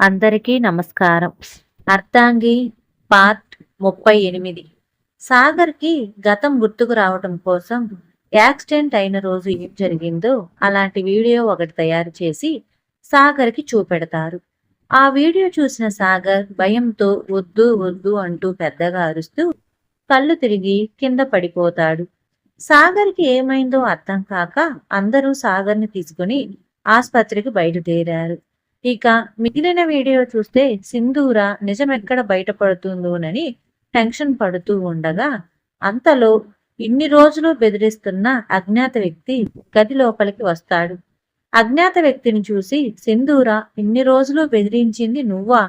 అందరికీ నమస్కారం. అర్థాంగి పార్ట్ ముప్పై ఎనిమిది. సాగర్కి గతం గుర్తుకు రావటం కోసం యాక్సిడెంట్ అయిన రోజు ఏం జరిగిందో అలాంటి వీడియో ఒకటి తయారు చేసి సాగర్కి చూపెడతారు. ఆ వీడియో చూసిన సాగర్ భయంతో వద్దు వద్దు అంటూ పెద్దగా అరుస్తూ కళ్ళు తిరిగి కింద పడిపోతాడు. సాగర్కి ఏమైందో అర్థం కాక అందరూ సాగర్ని తీసుకుని ఆసుపత్రికి బయలుదేరారు. ఇక మిగిలిన వీడియో చూస్తే సింధూర నిజమెక్కడ బయటపడుతుందోనని టెన్షన్ పడుతూ ఉండగా అంతలో ఇన్ని రోజులు బెదిరిస్తున్న అజ్ఞాత వ్యక్తి గది లోపలికి వస్తాడు. అజ్ఞాత వ్యక్తిని చూసి సింధూర ఇన్ని రోజులు బెదిరించింది నువ్వా?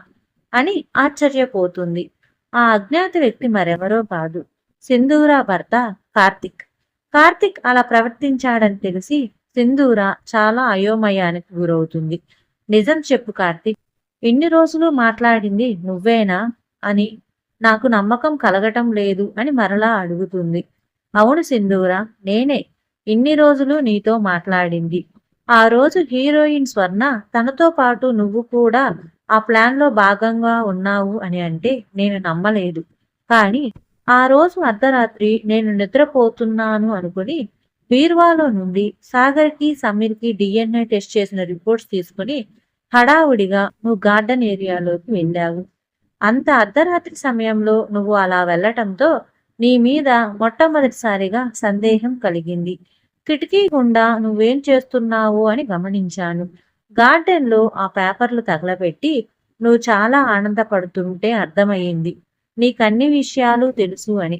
అని ఆశ్చర్యపోతుంది. ఆ అజ్ఞాత వ్యక్తి మరెవరో కాదు. సింధూర భర్త కార్తిక్. కార్తిక్ అలా ప్రవర్తించాడని తెలిసి సింధూర చాలా అయోమయానికి గురవుతుంది. నిజం చెప్పు కార్తీక్. ఇన్ని రోజులు మాట్లాడింది నువ్వేనా? అని. నాకు నమ్మకం కలగటం లేదు అని మరలా అడుగుతుంది. అవును సింధూరా నేనే ఇన్ని రోజులు నీతో మాట్లాడింది. ఆ రోజు హీరోయిన్ స్వర్ణ తనతో పాటు నువ్వు కూడా ఆ ప్లాన్లో భాగంగా ఉన్నావు అని అంటే నేను నమ్మలేదు. కానీ ఆ రోజు అర్ధరాత్రి నేను నిద్రపోతున్నాను అనుకుని బీర్వాలో నుండి సాగర్కి సమీర్కి డిఎన్ఏ టెస్ట్ చేసిన రిపోర్ట్స్ తీసుకుని హడావుడిగా నువ్వు గార్డెన్ ఏరియాలోకి వెళ్ళావు. అంత అర్ధరాత్రి సమయంలో నువ్వు అలా వెళ్ళటంతో నీ మీద మొట్టమొదటిసారిగా సందేహం కలిగింది. కిటికీ గుండా నువ్వేం చేస్తున్నావు అని గమనించాను. గార్డెన్లో ఆ పేపర్లు తగలబెట్టి నువ్వు చాలా ఆనందపడుతుంటే అర్థమయ్యింది. నీకన్ని విషయాలు తెలుసు అని.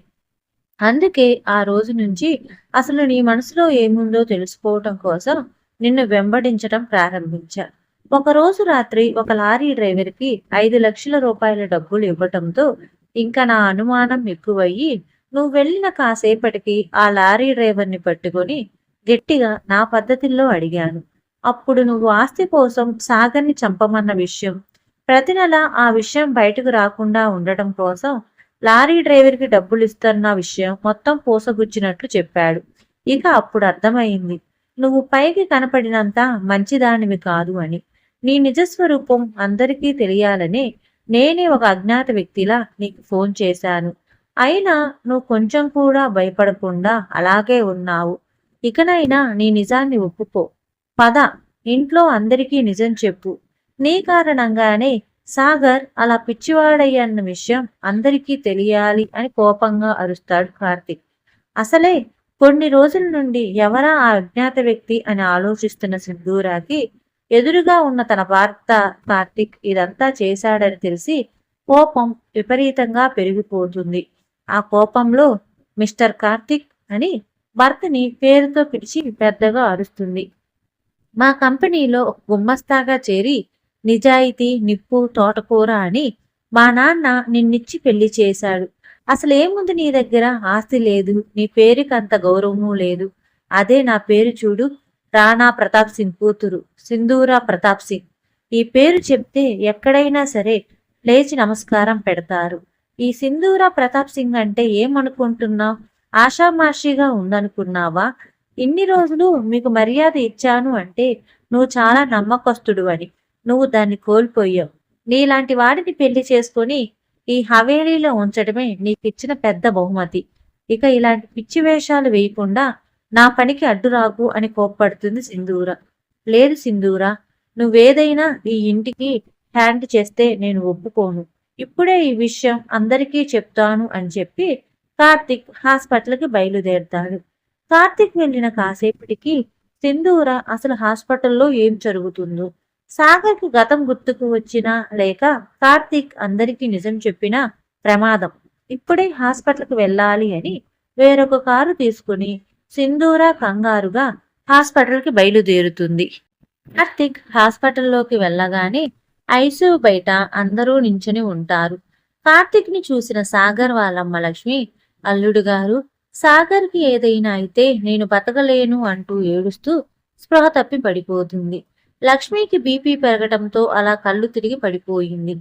అందుకే ఆ రోజు నుంచి అసలు నీ మనసులో ఏముందో తెలుసుకోవటం కోసం నిన్ను వెంబడించటం ప్రారంభించా. ఒకరోజు రాత్రి ఒక లారీ డ్రైవర్కి ఐదు లక్షల రూపాయల డబ్బులు ఇవ్వటంతో ఇంకా నా అనుమానం ఎక్కువయ్యి నువ్వు వెళ్ళిన కాసేపటికి ఆ లారీ డ్రైవర్ని పట్టుకొని గట్టిగా నా పద్ధతిలో అడిగాను. అప్పుడు నువ్వు ఆస్తి కోసం సాగర్ని చంపమన్న విషయం ప్రతి నెల ఆ విషయం బయటకు రాకుండా ఉండటం కోసం లారీ డ్రైవర్కి డబ్బులు ఇస్తున్న విషయం మొత్తం పూసగుచ్చినట్లు చెప్పాడు. ఇక అప్పుడు అర్థమైంది నువ్వు పైకి కనపడినంత మంచిదానివి కాదు అని. నీ నిజస్వరూపం అందరికీ తెలియాలని నేనే ఒక అజ్ఞాత వ్యక్తిలా నీకు ఫోన్ చేశాను. అయినా నువ్వు కొంచెం కూడా భయపడకుండా అలాగే ఉన్నావు. ఇకనైనా నీ నిజాన్ని ఒప్పుకో. పద ఇంట్లో అందరికీ నిజం చెప్పు. నీ కారణంగానే సాగర్ అలా పిచ్చివాడయ్యన్న విషయం అందరికీ తెలియాలి అని కోపంగా అరుస్తాడు కార్తిక్. అసలే కొన్ని రోజుల నుండి ఎవరా ఆ అజ్ఞాత వ్యక్తి అని ఆలోచిస్తున్న సింధూరాకి ఎదురుగా ఉన్న తన భర్త కార్తిక్ ఇదంతా చేశాడని తెలిసి కోపం విపరీతంగా పెరిగిపోతుంది. ఆ కోపంలో మిస్టర్ కార్తిక్ అని భర్తని పేరుతో పిలిచి పెద్దగా అరుస్తుంది. మా కంపెనీలో ఒక గుమ్మస్తాగా చేరి నిజాయితీ నిప్పు తోటకూర అని మా నాన్న నిన్నిచ్చి పెళ్ళి చేశాడు. అసలేముంది నీ దగ్గర? ఆస్తి లేదు నీ పేరుకి అంత గౌరవము లేదు. అదే నా పేరు చూడు రాణా ప్రతాప్ సింగ్ కూతురు సింధూరా ప్రతాప్ సింగ్. ఈ పేరు చెప్తే ఎక్కడైనా సరే లేచి నమస్కారం పెడతారు. ఈ సింధూరా ప్రతాప్ సింగ్ అంటే ఏమనుకుంటున్నావు? ఆషామాషిగా ఉందనుకున్నావా? ఇన్ని రోజులు మీకు మర్యాద ఇచ్చాను అంటే నువ్వు చాలా నమ్మకస్తుడు అని. నువ్వు దాన్ని కోల్పోయావు. నీలాంటి వాడిని పెళ్ళి చేసుకొని ఈ హవేలీలో ఉంచడమే నీకు ఇచ్చిన పెద్ద బహుమతి. ఇక ఇలాంటి పిచ్చి వేషాలు వేయకుండా నా పనికి అడ్డురాకు అని కోప్పడుతుంది సింధూర. లేదు సింధూర నువ్వేదైనా ఈ ఇంటికి హ్యాండ్ చేస్తే నేను ఒప్పుకోను. ఇప్పుడే ఈ విషయం అందరికీ చెప్తాను అని చెప్పి కార్తిక్ హాస్పిటల్కి బయలుదేరుతాడు. కార్తిక్ వెళ్ళిన కాసేపటికి సింధూర అసలు హాస్పిటల్లో ఏం జరుగుతుందో సాగర్కి గతం గుర్తుకు వచ్చినా లేక కార్తిక్ అందరికీ నిజం చెప్పినా ప్రమాదం. ఇప్పుడే హాస్పిటల్కి వెళ్ళాలి అని వేరొక కారు తీసుకుని సింధూర కంగారుగా హాస్పిటల్కి బయలుదేరుతుంది. కార్తిక్ హాస్పిటల్లోకి వెళ్ళగానే ఐసీయూ బయట అందరూ నించుని ఉంటారు. కార్తిక్ని చూసిన సాగర్ వాళ్ళమ్మ లక్ష్మి అల్లుడు గారు సాగర్కి ఏదైనా అయితే నేను బతకలేను అంటూ ఏడుస్తూ స్పృహ తప్పి పడిపోతుంది. లక్ష్మికి బీపీ పెరగటంతో అలా కళ్ళు తిరిగి పడిపోయింది.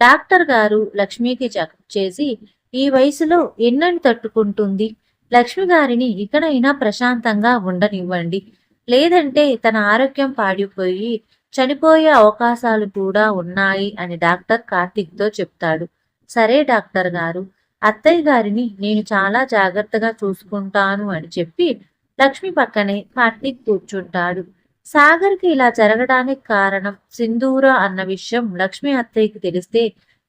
డాక్టర్ గారు లక్ష్మికి చెక్ చేసి ఈ వయసులో ఎన్నని తట్టుకుంటుంది? లక్ష్మి గారిని ఇకనైనా ప్రశాంతంగా ఉండనివ్వండి. లేదంటే తన ఆరోగ్యం పాడిపోయి చనిపోయే అవకాశాలు కూడా ఉన్నాయి అని డాక్టర్ కార్తిక్తో చెప్తాడు. సరే డాక్టర్ గారు అత్తయ్య గారిని నేను చాలా జాగ్రత్తగా చూసుకుంటాను అని చెప్పి లక్ష్మి పక్కనే కార్తిక్ కూర్చుంటాడు. సాగర్కి ఇలా జరగడానికి కారణం సింధూర అన్న విషయం లక్ష్మి అత్తయ్యకి తెలిస్తే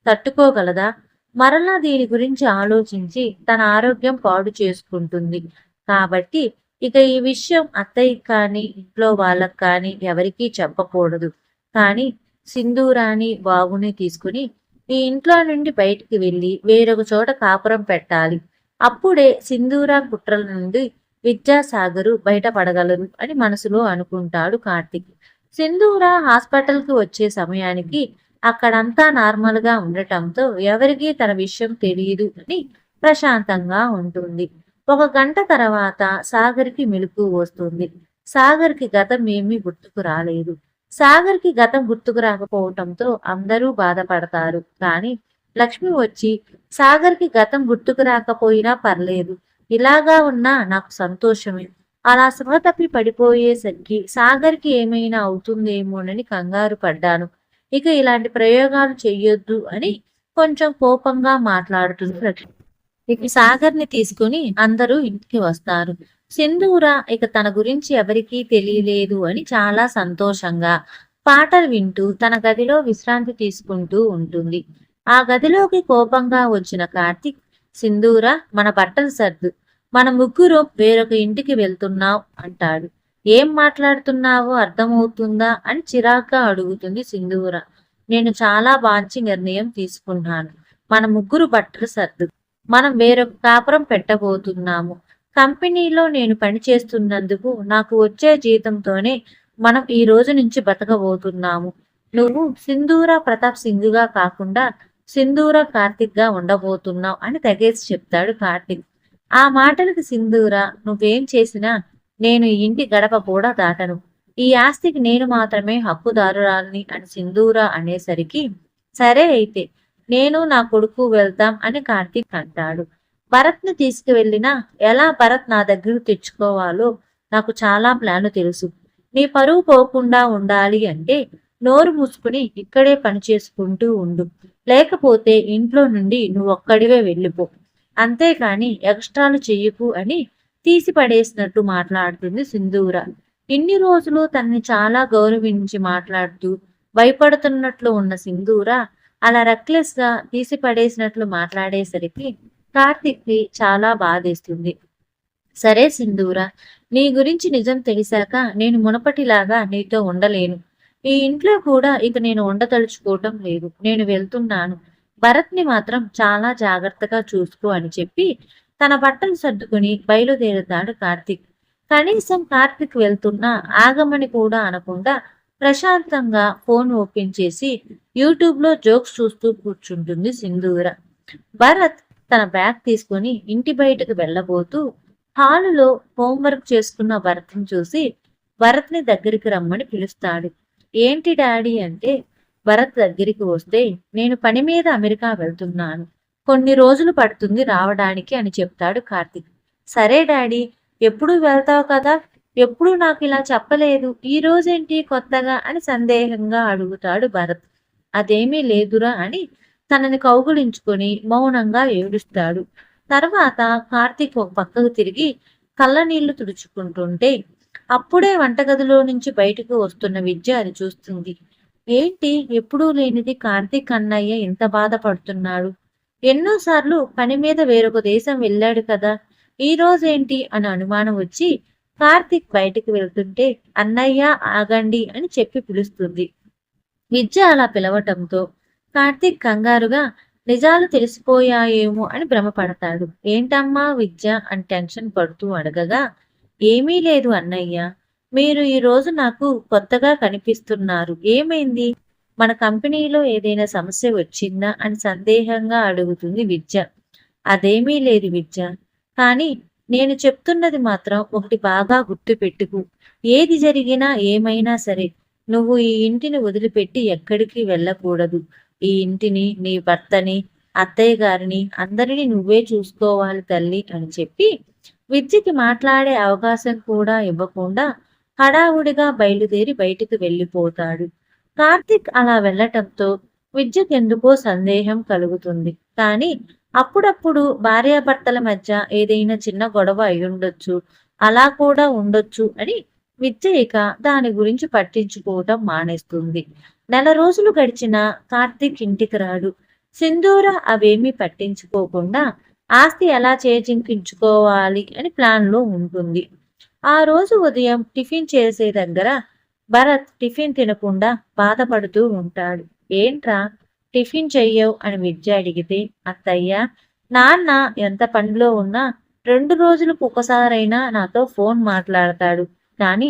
తట్టుకోగలదా? మరలా దీని గురించి ఆలోచించి తన ఆరోగ్యం పాడు చేసుకుంటుంది. కాబట్టి ఇక ఈ విషయం అత్తయ్యకి కానీ ఇంట్లో వాళ్ళకి కానీ ఎవరికీ చెప్పకూడదు. కానీ సింధూరాని బాబుని తీసుకుని ఈ ఇంట్లో నుండి బయటికి వెళ్ళి వేరొక చోట కాపురం పెట్టాలి. అప్పుడే సింధూరా కుట్రల నుండి విద్యాసాగరు బయటపడగలరు అని మనసులో అనుకుంటాడు కార్తిక్. సింధూర హాస్పిటల్కి వచ్చే సమయానికి అక్కడంతా నార్మల్గా ఉండటంతో ఎవరికీ తన విషయం తెలియదు అని ప్రశాంతంగా ఉంటుంది. ఒక గంట తర్వాత సాగర్కి మెలుపు వస్తుంది. సాగర్కి గతం ఏమీ గుర్తుకు రాలేదు. సాగర్కి గతం గుర్తుకు రాకపోవటంతో అందరూ బాధపడతారు. కానీ లక్ష్మి వచ్చి సాగర్కి గతం గుర్తుకు రాకపోయినా పర్లేదు. ఇలాగా ఉన్నా నాకు సంతోషమే. అలా స్పృహ తప్పి పడిపోయేసరికి సాగర్కి ఏమైనా అవుతుందేమోనని కంగారు పడ్డాను. ఇక ఇలాంటి ప్రయోగాలు చెయ్యొద్దు అని కొంచెం కోపంగా మాట్లాడుతుంది లక్ష్మి సాగర్ని తీసుకుని అందరూ ఇంటికి వస్తారు. సింధూర ఇక తన గురించి ఎవరికీ తెలియలేదు అని చాలా సంతోషంగా పాటలు వింటూ తన గదిలో విశ్రాంతి తీసుకుంటూ ఉంటుంది. ఆ గదిలోకి కోపంగా వచ్చిన కార్తిక్ సింధూర మన బట్టలు సర్దు. మన ముగ్గురు వేరొక ఇంటికి వెళ్తున్నావు అంటాడు. ఏం మాట్లాడుతున్నావో అర్థమవుతుందా అని చిరాగ్గా అడుగుతుంది సింధూర. నేను చాలా మంచి నిర్ణయం తీసుకున్నాను. మన ముగ్గురు బట్టలు సర్దు. మనం వేరొక కాపురం పెట్టబోతున్నాము. కంపెనీలో నేను పని చేస్తున్నందుకు నాకు వచ్చే జీతంతోనే మనం ఈ రోజు నుంచి బతకబోతున్నాము. నువ్వు సింధూర ప్రతాప్ సింగ్గా కాకుండా సింధూర కార్తిక్గా ఉండబోతున్నావు అని తెగేసి చెప్తాడు కార్తిక్. ఆ మాటలకు సింధూర నువ్వేం చేసినా నేను ఈ ఇంటి గడప కూడా దాటను. ఈ ఆస్తికి నేను మాత్రమే హక్కుదారురాలని అని సింధూరా అనేసరికి సరే అయితే నేను నా కొడుకు వెళ్తాం అని కార్తీక్ అంటాడు. భరత్ని తీసుకువెళ్ళినా ఎలా భరత్ నా దగ్గరకు తెచ్చుకోవాలో నాకు చాలా ప్లాను తెలుసు. నీ పరువు పోకుండా ఉండాలి అంటే నోరు మూసుకుని ఇక్కడే పని చేసుకుంటూ ఉండు. లేకపోతే ఇంట్లో నుండి నువ్వు ఒక్కడివే వెళ్ళిపో. అంతేకాని ఎక్స్ట్రాలు చెయ్యకు అని తీసి పడేసినట్టు మాట్లాడుతుంది సింధూర. ఇన్ని రోజులు తనని చాలా గౌరవించి మాట్లాడుతూ భయపడుతున్నట్లు ఉన్న సింధూర అలా రెక్లెస్గా తీసి పడేసినట్లు మాట్లాడేసరికి కార్తిక్కి చాలా బాధేస్తుంది. సరే సింధూర నీ గురించి నిజం తెలిసాక నేను మునపటిలాగా నీతో ఉండలేను. ఈ ఇంట్లో కూడా ఇక నేను ఉండదలుచుకోవటం లేదు. నేను వెళ్తున్నాను. భరత్ని మాత్రం చాలా జాగ్రత్తగా చూసుకో అని చెప్పి తన బట్టలు సర్దుకుని బయలుదేరుతాడు కార్తిక్. కనీసం కార్తిక్ వెళ్తున్నా ఆగమని కూడా అనకుండా ప్రశాంతంగా ఫోన్ ఓపెన్ చేసి యూట్యూబ్లో జోక్స్ చూస్తూ కూర్చుంటుంది సింధూర. భరత్ తన బ్యాగ్ తీసుకుని ఇంటి బయటకు వెళ్ళబోతూ హాలులో హోంవర్క్ చేసుకున్న భరత్ని చూసి భరత్ని దగ్గరికి రమ్మని పిలుస్తాడు. ఏంటి డాడీ? అంటే భరత్ దగ్గరికి వస్తే నేను పని మీద అమెరికా వెళ్తున్నాను. కొన్ని రోజులు పడుతుంది రావడానికి అని చెప్తాడు కార్తిక్. సరే డాడీ ఎప్పుడు వెళ్తావు కదా? ఎప్పుడు నాకు ఇలా చెప్పలేదు. ఈ రోజేంటి కొత్తగా? అని సందేహంగా అడుగుతాడు భరత్. అదేమీ లేదురా అని తనని కౌగులించుకొని మౌనంగా ఏడుస్తాడు. తర్వాత కార్తీక్ ఒక పక్కకు తిరిగి కళ్ళ నీళ్ళు తుడుచుకుంటుంటే అప్పుడే వంటగదిలో నుంచి బయటకు వస్తున్న విద్య అది చూస్తుంది. ఏంటి? ఎప్పుడూ లేనిది కార్తీక్ అన్నయ్య ఎంత బాధపడుతున్నాడు. ఎన్నోసార్లు పని మీద వేరొక దేశం వెళ్ళాడు కదా ఈ రోజేంటి అని అనుమానం వచ్చి కార్తీక్ బయటికి వెళ్తుంటే అన్నయ్య ఆగండి అని చెప్పి పిలుస్తుంది. విద్య అలా పిలవటంతో కార్తీక్ కంగారుగా నిజాలు తెలిసిపోయాయేమో అని భ్రమపడతాడు. ఏంటమ్మా విద్య అని టెన్షన్ పడుతూ అడగగా ఏమీ లేదు అన్నయ్య మీరు ఈ రోజు నాకు కొత్తగా కనిపిస్తున్నారు. ఏమైంది? మన కంపెనీలో ఏదైనా సమస్య వచ్చిందా అని సందేహంగా అడుగుతుంది విద్య. అదేమీ లేదు విద్య. కానీ నేను చెప్తున్నది మాత్రం ఒకటి బాగా గుర్తుపెట్టుకు. ఏది జరిగినా ఏమైనా సరే నువ్వు ఈ ఇంటిని వదిలిపెట్టి ఎక్కడికి వెళ్ళకూడదు. ఈ ఇంటిని నీ భర్తని అత్తయ్య గారిని అందరినీ నువ్వే చూసుకోవాలి తల్లి అని చెప్పి విద్యకి మాట్లాడే అవకాశం కూడా ఇవ్వకుండా హడావుడిగా బయలుదేరి బయటికి వెళ్ళిపోతాడు. కార్తిక్ అలా వెళ్ళటంతో విద్యకెందుకో సందేహం కలుగుతుంది. కానీ అప్పుడప్పుడు భార్యాభర్తల మధ్య ఏదైనా చిన్న గొడవ అయ్యుండొచ్చు అలా కూడా ఉండొచ్చు అని విద్య ఇక దాని గురించి పట్టించుకోవటం మానేస్తుంది. నెల రోజులు గడిచిన కార్తీక్ ఇంటికి రాడు. సింధూర అవేమీ పట్టించుకోకుండా ఆస్తి ఎలా చేజింకించుకోవాలి అని ప్లాన్లో ఉంటుంది. ఆ రోజు ఉదయం టిఫిన్ చేసే దగ్గర భరత్ టిఫిన్ తినకుండా బాధపడుతూ ఉంటాడు. ఏంట్రా టిఫిన్ చెయ్యవు అని విద్య అడిగితే అత్తయ్య నాన్న ఎంత పనిలో ఉన్నా రెండు రోజులకు ఒకసారైనా నాతో ఫోన్ మాట్లాడతాడు. కానీ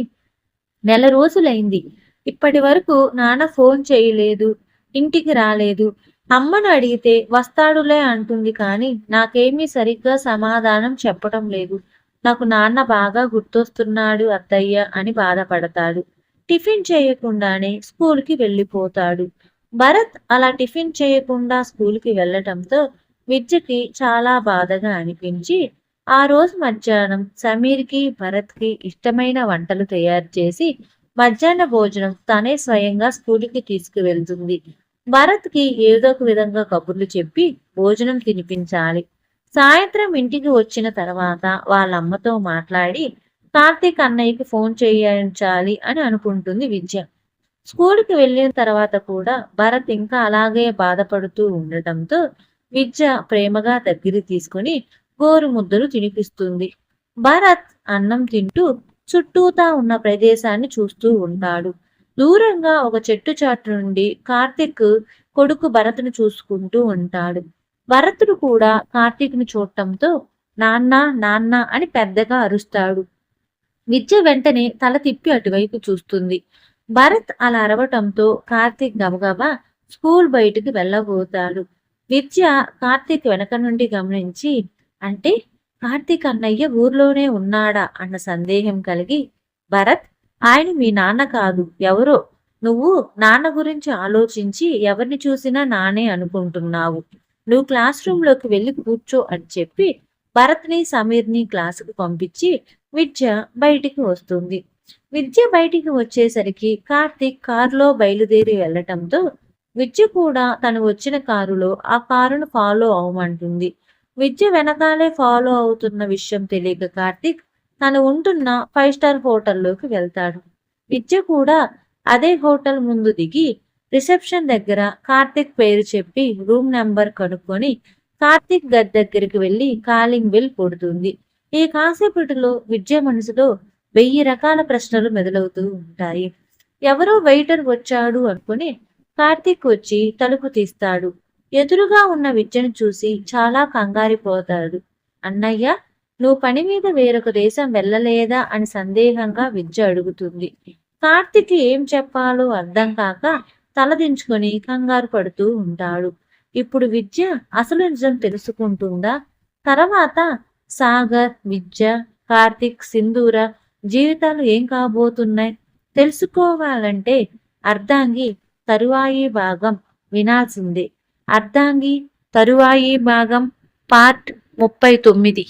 నెల రోజులైంది. ఇప్పటి వరకు నాన్న ఫోన్ చేయలేదు ఇంటికి రాలేదు. అమ్మను అడిగితే వస్తాడులే అంటుంది కానీ నాకేమీ సరిగ్గా సమాధానం చెప్పటం లేదు. నాకు నాన్న బాగా గుర్తొస్తున్నాడు అత్తయ్య అని బాధపడతాడు. టిఫిన్ చేయకుండానే స్కూల్కి వెళ్ళిపోతాడు. భరత్ అలా టిఫిన్ చేయకుండా స్కూల్కి వెళ్ళటంతో విద్యకి చాలా బాధగా అనిపించి ఆ రోజు మధ్యాహ్నం సమీర్కి భరత్కి ఇష్టమైన వంటలు తయారు చేసి మధ్యాహ్న భోజనం తనే స్వయంగా స్కూల్కి తీసుకువెళ్తుంది. భరత్కి ఏదో ఒక విధంగా కబుర్లు చెప్పి భోజనం తినిపించాలి. సాయంత్రం ఇంటికి వచ్చిన తర్వాత వాళ్ళ అమ్మతో మాట్లాడి కార్తీక్ అన్నయ్యకి ఫోన్ చేయించాలి అని అనుకుంటుంది విద్య. స్కూల్కి వెళ్ళిన తర్వాత కూడా భరత్ ఇంకా అలాగే బాధపడుతూ ఉండటంతో విద్య ప్రేమగా దగ్గర తీసుకుని గోరు ముద్దలు తినిపిస్తుంది. భరత్ అన్నం తింటూ చుట్టూతా ఉన్న ప్రదేశాన్ని చూస్తూ ఉంటాడు. దూరంగా ఒక చెట్టు చాటు నుండి కార్తిక్ కొడుకు భరత్ను చూసుకుంటూ ఉంటాడు. భరతుడు కూడా కార్తీక్ను చూడటంతో నాన్న నాన్న అని పెద్దగా అరుస్తాడు. విద్య వెంటనే తల తిప్పి అటువైపు చూస్తుంది. భరత్ అలా అరవటంతో కార్తీక్ గబగబా స్కూల్ బయటికి వెళ్ళబోతాడు. విద్య కార్తీక్ వెనక నుండి గమనించి అంటే కార్తీక్ అన్నయ్య ఊర్లోనే ఉన్నాడా అన్న సందేహం కలిగి భరత్ ఆయన మీ నాన్న కాదు ఎవరో? నువ్వు నాన్న గురించి ఆలోచించి ఎవరిని చూసినా నానే అనుకుంటున్నావు. నువ్వు క్లాస్ రూమ్లోకి వెళ్ళి కూర్చో అని చెప్పి భరత్ని సమీర్ని క్లాసుకు పంపించి విద్య బయటికి వస్తుంది. విద్య బయటికి వచ్చేసరికి కార్తీక్ కారులో బయలుదేరి వెళ్ళటంతో విద్య కూడా తను వచ్చిన కారులో ఆ కారును ఫాలో అవ్వమంటుంది. విద్య వెనకాలే ఫాలో అవుతున్న విషయం తెలియక కార్తీక్ తను ఉంటున్న ఫైవ్ స్టార్ హోటల్లోకి వెళ్తాడు. విద్య కూడా అదే హోటల్ ముందు దిగి రిసెప్షన్ దగ్గర కార్తీక్ పేరు చెప్పి రూమ్ నెంబర్ కనుక్కొని కార్తీక్ గది దగ్గరికి వెళ్ళి కాలింగ్ బిల్ కొడుతుంది. ఈ కాసేపటిలో విద్య మనసులో వెయ్యి రకాల ప్రశ్నలు మెదలవుతూ ఉంటాయి. ఎవరో వెయిటర్ వచ్చాడు అనుకుని కార్తీక్ వచ్చి తలుపు తీస్తాడు. ఎదురుగా ఉన్న విద్యను చూసి చాలా కంగారిపోతాడు. అన్నయ్య నువ్వు పని మీద వేరొక దేశం వెళ్ళలేదా అని సందేహంగా విద్య అడుగుతుంది. కార్తిక్ ఏం చెప్పాలో అర్థం కాక తలదించుకొని కంగారు పడుతూ ఉంటాడు. ఇప్పుడు విద్య అసలు నిజం తెలుసుకుంటుందా? తర్వాత సాగర్ విద్య కార్తిక్ సింధూర జీవితాలు ఏం కాబోతున్నాయి? తెలుసుకోవాలంటే అర్ధాంగి తరువాయి భాగం వినాల్సిందే. అర్ధాంగి తరువాయి భాగం పార్ట్ ముప్పై తొమ్మిది.